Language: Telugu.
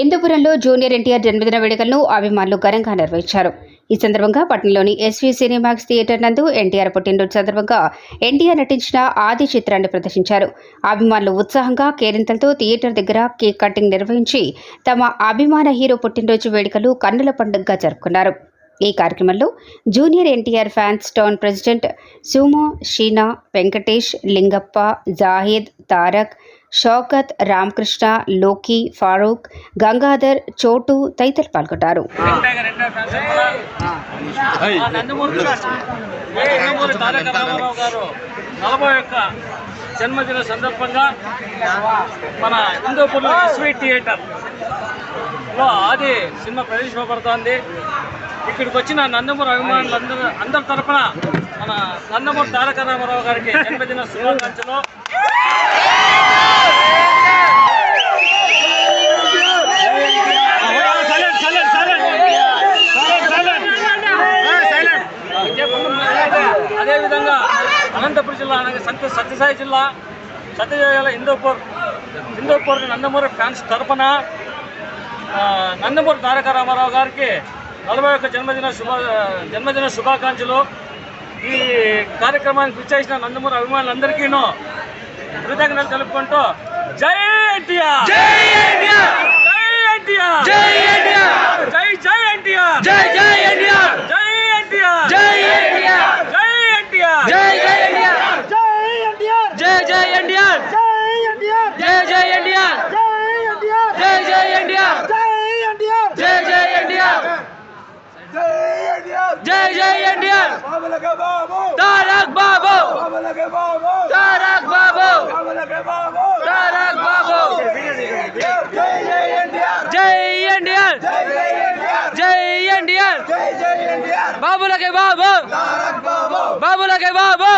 హిందూపురంలో జూనియర్ ఎన్టీఆర్ జన్మదిన వేడుకలను అభిమానులు ఘనంగా నిర్వహించారు. ఈ సందర్భంగా పట్టణంలోని ఎస్వీ సినిమాక్స్ థియేటర్ నందు ఎన్టీఆర్ పుట్టినరోజు సందర్భంగా ఎన్టీఆర్ నటించిన ఆది చిత్రాన్ని ప్రదర్శించారు. అభిమానులు ఉత్సాహంగా కేరింతలతో థియేటర్ దగ్గర కేక్ కటింగ్ నిర్వహించి తమ అభిమాన హీరో పుట్టినరోజు వేడుకలు కన్నుల పండుగగా జరుపుకున్నారు. ఈ కార్యక్రమంలో junior NTR fans town president Sumo Sheena Venkatesh Lingappa Zahid Tarak Shaukat Ramakrishna Loki Farooq Gangadhar చోటు తదితరులు నలభై ఒక్క జన్మదిన సందర్భంగా మన హిందూపూర్లో ఎస్వీ థియేటర్లో ఆది సినిమా ప్రదర్శించబడుతోంది ఇక్కడికి వచ్చిన నందమూరి అభిమానులు అందరూ అందరి తరపున మన నందమూరి తారక రామారావు గారికి జన్మదిన శుభాకాంక్షలు. అదేవిధంగా అనంతపురం జిల్లా అనగా సంత సత్యసాయి జిల్లా సత్యసాయి హిందూపూర్ హిందూపూర్ నందమూరి ఫ్యాన్స్ తరపున ఆ, నందమూరి తారక రామారావు గారికి నలభై ఒక్క జన్మదిన శుభ జన్మదిన శుభాకాంక్షలు. ఈ కార్యక్రమానికి విచ్చేసిన నందమూరి అభిమానులందరికీను కృతజ్ఞతలు తెలుపుకుంటూ జై ఎన్టీఆర్! జై ఎన్టీఆర్! జై ఎన్టీఆర్ జై జై ఎన్టీఆర్ జై జై ఎన్టీఆర్ జై ఎన్టీఆర్ జై ఎన్టీఆర్ జై ఎన్టీఆర్ జై జై ఎన్టీఆర్ జై జై ఎన్టీఆర్ జై జై ఎన్టీఆర్ జై జై ఎన్టీఆర్ జై జై ఎన్టీఆర్ జై జై ఎన్టీఆర్ తారక్ బాబు తారక్ బాబు తారక్ బాబు జై ఎన్టీఆర్ జై ఎన్టీఆర్ బాబులకే బాబు బాబులకే బాబు